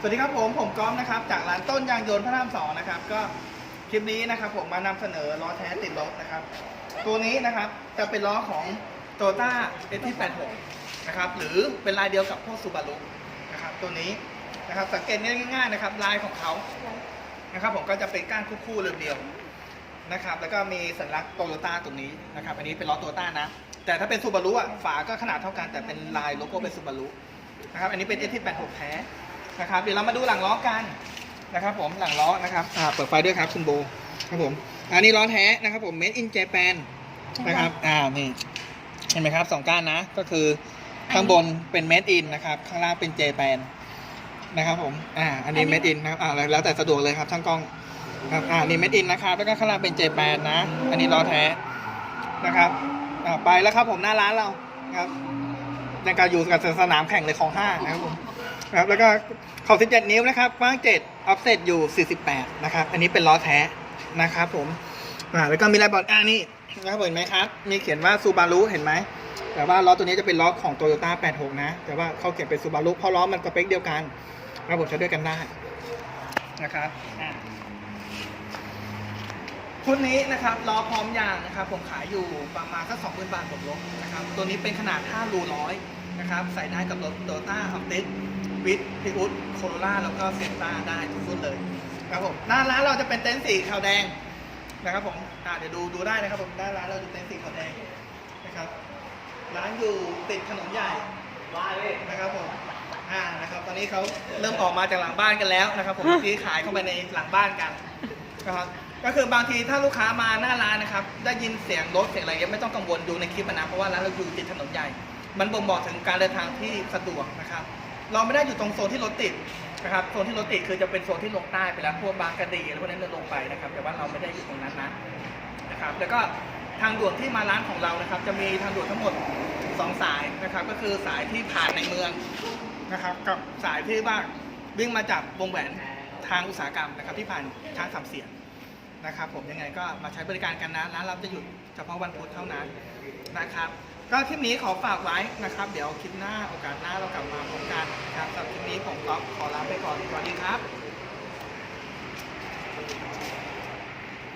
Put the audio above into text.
สวัสดีครับผมผมก้อมนะครับจากร้านต้นยางยนต์พระรามสองนะครับก็คลิปนี้นะครับผมมานำเสนอล้อแท้ติดรถนะครับ ตัวนี้นะครับจะเป็นล้อของ t o y o t a s ที่86นะครับหรือเป็นลายเดียวกับพวกซูบารุนะครับตัวนี้นะครับสังเกตง่ายๆนะครับลายของเขานะครับผมก็จะเป็นก้านคู่ๆเรียวๆนะครับแล้วก็มีสัญลักษณ์โตโยต้าตรงนี้นะครับอันนี้เป็นล้อโตโยต้านะแต่ถ้าเป็นซูบารุอะฝาก็ขนาดเท่ากันแต่เป็นลายโลโก้เป็นซูบารุนะครับอันนี้เป็น S ที่86แท้ นะครับ เดี๋ยวเรามาดูหลังล้อกันนะครับ ผมหลังล้อนะครับอ่าเปิดไฟด้วยครับคุณโบครับผมอันนี้ล้อแท้นะครับ ผม made in Japan นะครับอ่านี่เห็นไหมครับสองก้านนะก็คือข้างบนเป็น made in นะครับ ข้างล่างเป็น Japan นะครับ ผมอ่าอันนี้ made in นะครับอ่าแล้วแล้วแต่สะดวกเลยครับช่างกล้องครับอ่านี่ made in นะครับแล้วก็ข้างล่างเป็น Japan นะ อันนี้ล้อแท้นะครับอ่าไปแล้วครับผมหน้าร้านเราครับ ในการอยู่กับสนามแข่งเลยของห้านะครับผมครับแล้วก็ขอบ 17 นิ้วนะครับกว้าง7ออฟเซตอยู่ 48 นะครับ อันนี้เป็นล้อแท้นะครับผมอ่าแล้วก็มีลายบอร์ดอ่านี่นะครับเห็นไหมครับ มีเขียนว่าซูบารุเห็นไหม แต่ว่าล้อตัวนี้จะเป็นล้อของ Toyota 86 นะ แต่ว่าเขาเขียนเป็นซูบารุเพราะล้อมันสเปคเดียวกันระบบใช้ด้วยกันได้นะครับ ชุดนี้นะครับล้อพร้อมยางนะครับ ผมขายอยู่ประมาณสัก20,000บาทบวกลบนะครับ ตัวนี้เป็นขนาด 5 รูร้อยนะครับ ใส่ได้กับรถ Toyota a l t i s วิทพิอุสโคโรล่าแล้วก็เซนต้าได้ทุกรุ่นเลยครับผมหน้าร้านเราจะเป็นเต็นท์สีขาวแดงนะครับผมอ่าเดี๋ยวดูดูได้นะครับผมหน้าร้านเราจะเต็นท์สีขาวแดงนะครับ ร้านอยู่ติดถนนใหญ่นะครับผมอ่านะครับ ตอนนี้เขาเริ่มออกมาจากหลังบ้านกันแล้วนะครับ ผมที่ขายเข้าไปในหลังบ้านกันนะครับ ก็คือบางทีถ้าลูกค้ามาหน้าร้านนะครับ ได้ยินเสียงรถเสียงอะไรเงี้ยไม่ต้องกังวลดูในคลิปนะเพราะว่าร้านเราอยู่ติดถนนใหญ่ มันบ่งบอกถึงการเดินทางที่สะดวกนะครับ เราไม่ได้อยู่ตรงโซนที่รถติดนะครับโซนที่รถติดคือจะเป็นโซนที่ลงใต้ไปแล้วพวกบางกะดีอะไรพวกนั้นจะลงไปนะครับ แต่ว่าเราไม่ได้อยู่ตรงนั้นนะนะครับ แล้วก็ทางด่วนที่มาร้านของเรานะครับ จะมีทางด่วนทั้งหมด 2 สายนะครับ ก็คือสายที่ผ่านในเมืองนะครับ กับสายที่ว่าวิ่งมาจากวงแหวนทางอุตสาหกรรมนะครับ ที่ผ่านช้างสามเสียน นะครับผมยังไงก็มาใช้บริการกันนะร้านเราจะหยุดเฉพาะวันพุธเท่านั้นนะครับ ก็คลิปนี้ขอฝากไว้นะครับ เดี๋ยวคลิปหน้าโอกาสหน้าเรากลับมาพบกันนะครับสำหรับคลิปนี้ผมก็ขอลาไปก่อนสวัสดีครับ